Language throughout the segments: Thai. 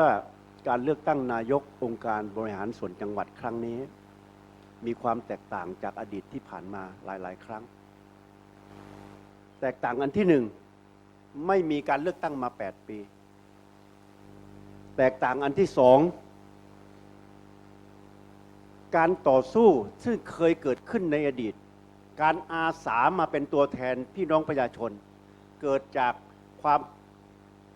ว่าการเลือกตั้งนายกองค์การบริหารส่วนจังหวัดครั้งนี้ มีความแตกต่างจากอดีตที่ผ่านมาหลาย ๆ ครั้ง แตกต่างอันที่หนึ่งไม่มีการเลือกตั้งมา 8 ปี แตกต่างอันที่สองการต่อสู้ซึ่งเคยเกิดขึ้นในอดีต การอาสามาเป็นตัวแทนพี่น้องประชาชน เกิดจากความ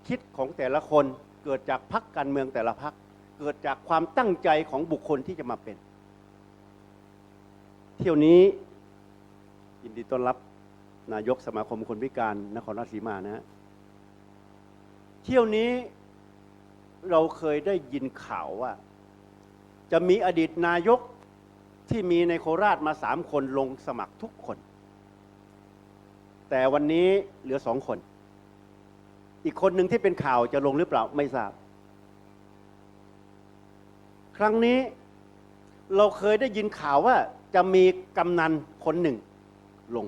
คิดของแต่ละคน เกิดจากพักการเมืองแต่ละพัก เกิดจากความตั้งใจของบุคคลที่จะมาเป็น เที่ยวนี้ยินดีต้อนรับนายกสมาคมคนพิการนครราชสีมานะฮะเที่ยวนี้เราเคยได้ยินข่าวว่า จะมีอดีตนายกที่มีในโคราชมาสามคนลงสมัครทุกคน แต่วันนี้เหลือสองคน อีกคนหนึ่งที่เป็นข่าวจะลงหรือเปล่าไม่ทราบ ครั้งนี้เราเคยได้ยินข่าวว่าจะมีกำนันคนหนึ่งลง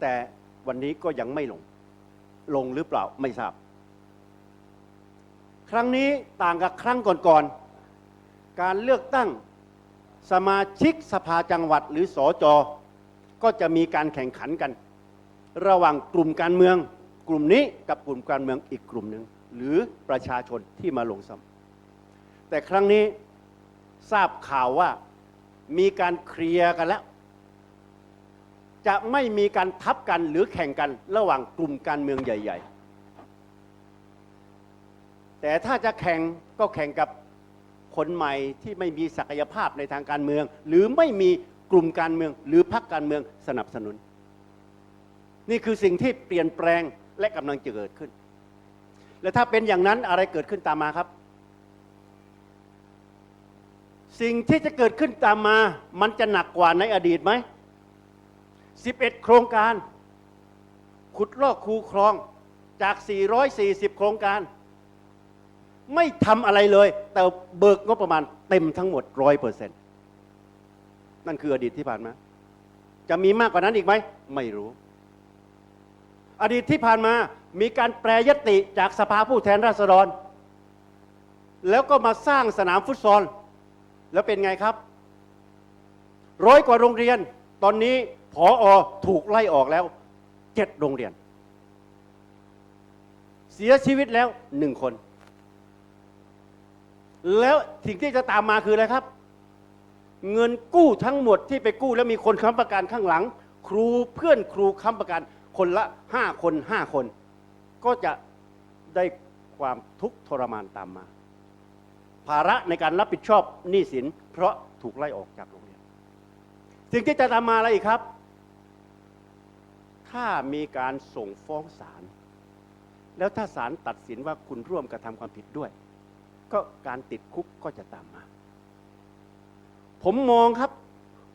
แต่วันนี้ก็ยังไม่ลง ลงหรือเปล่าไม่ทราบ ครั้งนี้ต่างกับครั้งก่อนๆ การเลือกตั้งสมาชิกสภาจังหวัดหรือสอจอก็จะมีการแข่งขันกัน ระหว่างกลุ่มการเมือง กลุ่มนี้กับกลุ่มการเมืองอีกกลุ่มหนึ่งหรือประชาชนที่มาลงสมัครแต่ครั้งนี้ทราบข่าวว่ามีการเคลียร์กันแล้ว จะไม่มีการทับกันหรือแข่งกันระหว่างกลุ่มการเมืองใหญ่ ๆ แต่ถ้าจะแข่งก็แข่งกับคนใหม่ที่ไม่มีศักยภาพในทางการเมือง หรือไม่มีกลุ่มการเมือง หรือพรรคการเมืองสนับสนุน นี่คือสิ่งที่เปลี่ยนแปลง และกำลังจะเกิดขึ้น และถ้าเป็นอย่างนั้นอะไรเกิดขึ้นตามมาครับ สิ่งที่จะเกิดขึ้นตามมา มันจะหนักกว่าในอดีตไหม11โครงการ ขุดลอกคูคลองจาก 440 โครงการ ไม่ทำอะไรเลย แต่เบิกงบประมาณเต็มทั้งหมดร้อยเปอร์เซ็นต์นั่นคืออดีตที่ผ่านมา จะมีมากกว่านั้นอีกไหม ไม่รู้ อดีตที่ผ่านมามีการแปรยติจากสภาผู้แทนราษฎร แล้วก็มาสร้างสนามฟุตซอล แล้วเป็นไงครับ ร้อยกว่าโรงเรียน ตอนนี้ผออถูกไล่ออกแล้วเจ็ดโรงเรียน เสียชีวิตแล้วหนึ่งคน แล้วสิ่งที่จะตามมาคืออะไรครับ เงินกู้ทั้งหมดที่ไปกู้แล้วมีคนค้ำประกันข้างหลัง ครูเพื่อนครูค้ำประกัน คนละห้าคนห้าคน ก็จะได้ความทุกข์ทรมานตามมา ภาระในการรับผิดชอบหนี้สิน เพราะถูกไล่ออกจากโรงเรียนสิ่งที่จะตามมาอะไรอีกครับ ถ้ามีการส่งฟ้องศาลแล้วถ้าศาลตัดสินว่าคุณร่วมกระทำความผิดด้วย ก็การติดคุกก็จะตามมา ผมมองครับ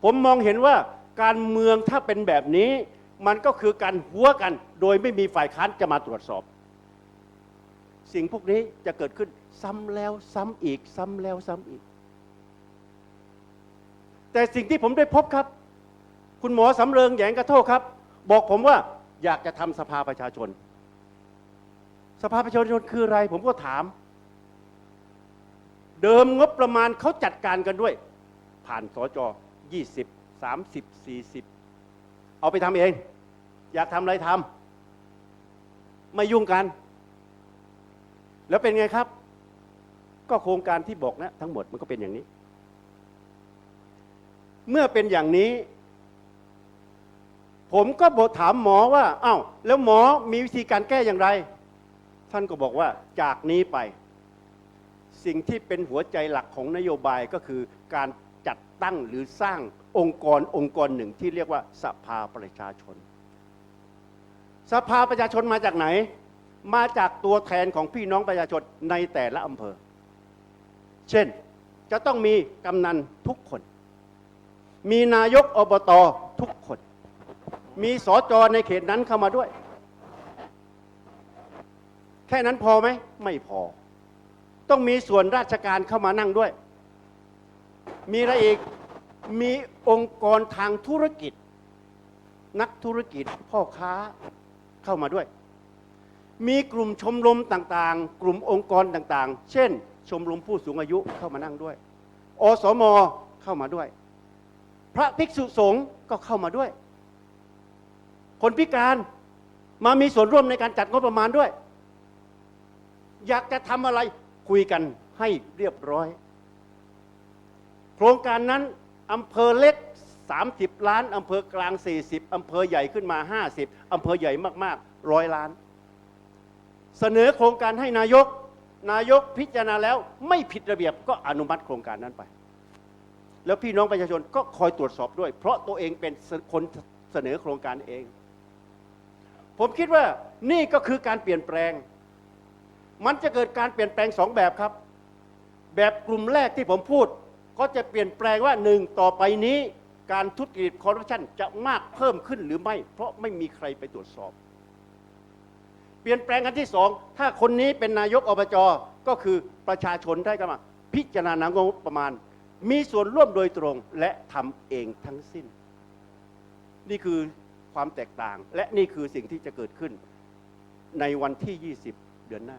ผมมองเห็นว่าการเมืองถ้าเป็นแบบนี้ มันก็คือการหัวกัน โดยไม่มีฝ่ายค้านจะมาตรวจสอบ สิ่งพวกนี้จะเกิดขึ้นซ้ำแล้วซ้ำอีก ซ้ำแล้วซ้ำอีก แต่สิ่งที่ผมได้พบครับ คุณหมอสำเริงแยงกระโทกครับ บอกผมว่าอยากจะทำสภาประชาชน สภาประชาชนคืออะไร ผมก็ถาม เดิมงบประมาณเขาจัดการกันด้วย ผ่านสจ20 30 40 เอาไปทำเอง อยากทำอะไรทำไม่ยุ่งกัน แล้วเป็นไงครับ ก็โครงการที่บอกนะ ทั้งหมดมันก็เป็นอย่างนี้ เมื่อเป็นอย่างนี้ ผมก็บถามหมอว่าอ้าวแล้วหมอมีวิธีการแก้อย่างไร ท่านก็บอกว่าจากนี้ไป สิ่งที่เป็นหัวใจหลักของนโยบายก็คือการจัดตั้งหรือสร้างองค์กรองค์กรหนึ่งที่เรียกว่าสภาประชาชน สภาประชาชนมาจากไหน มาจากตัวแทนของพี่น้องประชาชนในแต่ละอำเภอ เช่นจะต้องมีกำนันทุกคน มีนายกอบตทุกคน มีสอจอในเขตนั้นเข้ามาด้วย แค่นั้นพอไหม ไม่พอ ต้องมีส่วนราชการเข้ามานั่งด้วย มีอะไรอีก มีองค์กรทางธุรกิจ นักธุรกิจพ่อค้า เข้ามาด้วย มีกลุ่มชมรมต่างๆ กลุ่มองค์กรต่างๆ เช่น ชมรมผู้สูงอายุเข้ามานั่งด้วย อสมเข้ามาด้วย พระภิกษุสงฆ์ก็เข้ามาด้วย คนพิการมามีส่วนร่วมในการจัดงบประมาณด้วย อยากจะทำอะไรคุยกันให้เรียบร้อย โครงการนั้นอำเภอเล็ก 30 ล้านอำเภอกลาง 40 อำเภอใหญ่ขึ้นมา 50 อำเภอใหญ่มากๆร้อยล้าน เสนอโครงการให้นายก นายกพิจารณาแล้วไม่ผิดระเบียบก็อนุมัติโครงการนั้นไป แล้วพี่น้องประชาชนก็คอยตรวจสอบด้วย เพราะตัวเองเป็นคนเสนอโครงการเอง ผมคิดว่านี่ก็คือการเปลี่ยนแปลง มันจะเกิดการเปลี่ยนแปลงสองแบบครับ แบบกลุ่มแรกที่ผมพูดก็จะเปลี่ยนแปลงว่าหนึ่งต่อไปนี้ การทุจริตคอร์รัปชันจะมากเพิ่มขึ้นหรือไม่ เพราะไม่มีใครไปตรวจสอบ เปลี่ยนแปลงกันที่สองถ้าคนนี้เป็นนายกอบจก็คือประชาชนได้กมา พิจารณางบประมาณ มีส่วนร่วมโดยตรงและทำเองทั้งสิ้น นี่คือความแตกต่าง และนี่คือสิ่งที่จะเกิดขึ้น ในวันที่ 20 เดือนหน้า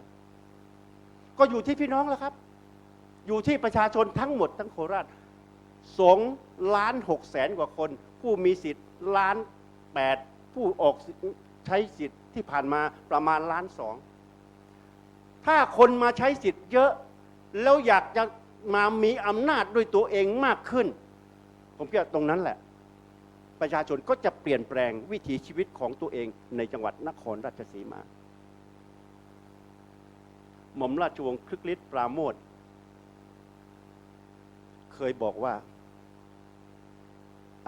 ก็อยู่ที่พี่น้องแล้วครับ อยู่ที่ประชาชนทั้งหมดทั้งโคราช สงล้านหกแสนกว่าคน ผู้มีสิทธิ์ล้านแปดผู้ออกใช้สิทธิ์ที่ผ่านมาประมาณล้านสองถ้าคนมาใช้สิทธิ์เยอะ แล้วอยากจะมามีอำนาจด้วยตัวเองมากขึ้น ผมคิดว่าตรงนั้นแหละ ประชาชนก็จะเปลี่ยนแปลงวิถีชีวิตของตัวเองในจังหวัดนครราชสีมา หม่อมราชวงศ์คลึกฤทธิ์ปราโมทเคยบอกว่า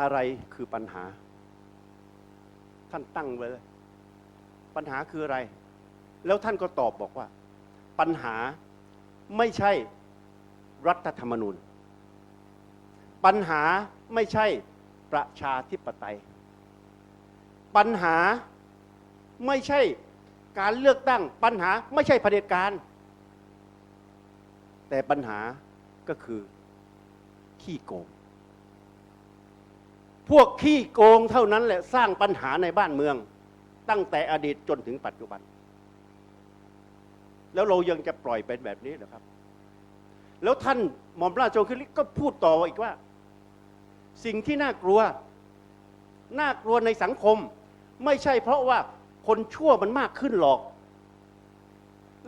อะไรคือปัญหา ท่านตั้งไว้เลย ปัญหาคืออะไร แล้วท่านก็ตอบบอกว่า ปัญหาไม่ใช่รัฐธรรมนูญ ปัญหาไม่ใช่ประชาธิปไตย ปัญหาไม่ใช่การเลือกตั้ง ปัญหาไม่ใช่เผด็จการ แต่ปัญหาก็คือขี้โกง พวกขี้โกงเท่านั้นแหละสร้างปัญหาในบ้านเมือง ตั้งแต่อดีตจนถึงปัจจุบัน แล้วเรายังจะปล่อยเป็นแบบนี้เหรอครับ แล้วท่านหม่อมราชโจคิริก็พูดต่ออีกว่า สิ่งที่น่ากลัว น่ากลัวในสังคม ไม่ใช่เพราะว่าคนชั่วมันมากขึ้นหรอก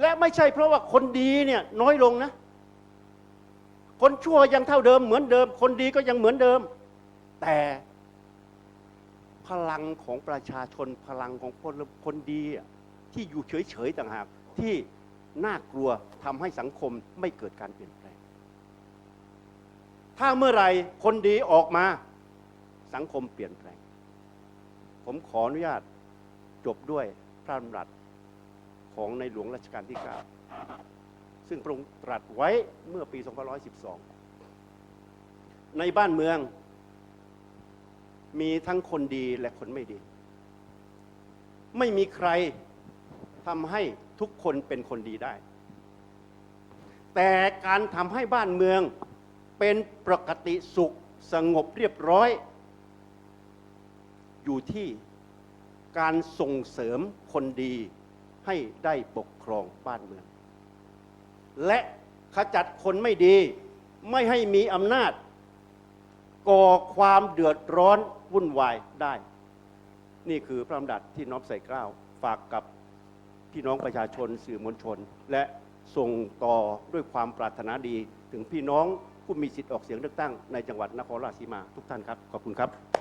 และไม่ใช่เพราะว่าคนดีเนี่ยน้อยลงนะ คนชั่วยังเท่าเดิมเหมือนเดิม คนดีก็ยังเหมือนเดิม แต่ พลังของประชาชนพลังของคนคนดีที่อยู่เฉยๆต่างหาก ที่น่ากลัวทำให้สังคมไม่เกิดการเปลี่ยนแปลง ถ้าเมื่อไหร่คนดีออกมาสังคมเปลี่ยนแปลง ผมขออนุญาตจบด้วยพระดำรัสของในหลวงรัชกาลที่ 9 ซึ่งพระองค์ตรัสไว้เมื่อปี 2512 ในบ้านเมือง มีทั้งคนดีและคนไม่ดี ไม่มีใครทำให้ทุกคนเป็นคนดีได้ แต่การทำให้บ้านเมืองเป็นปกติสุขสงบเรียบร้อย อยู่ที่การส่งเสริมคนดีให้ได้ปกครองบ้านเมือง และขจัดคนไม่ดีไม่ให้มีอำนาจ ก่อความเดือดร้อนวุ่นวายได้ นี่คือพระดำรัสที่น้อมใส่เกล้าฝากกับพี่น้องประชาชนสื่อมวลชน และส่งต่อด้วยความปรารถนาดี ถึงพี่น้องผู้มีสิทธิ์ออกเสียงเลือกตั้งในจังหวัดนครราชสีมาทุกท่านครับ ขอบคุณครับ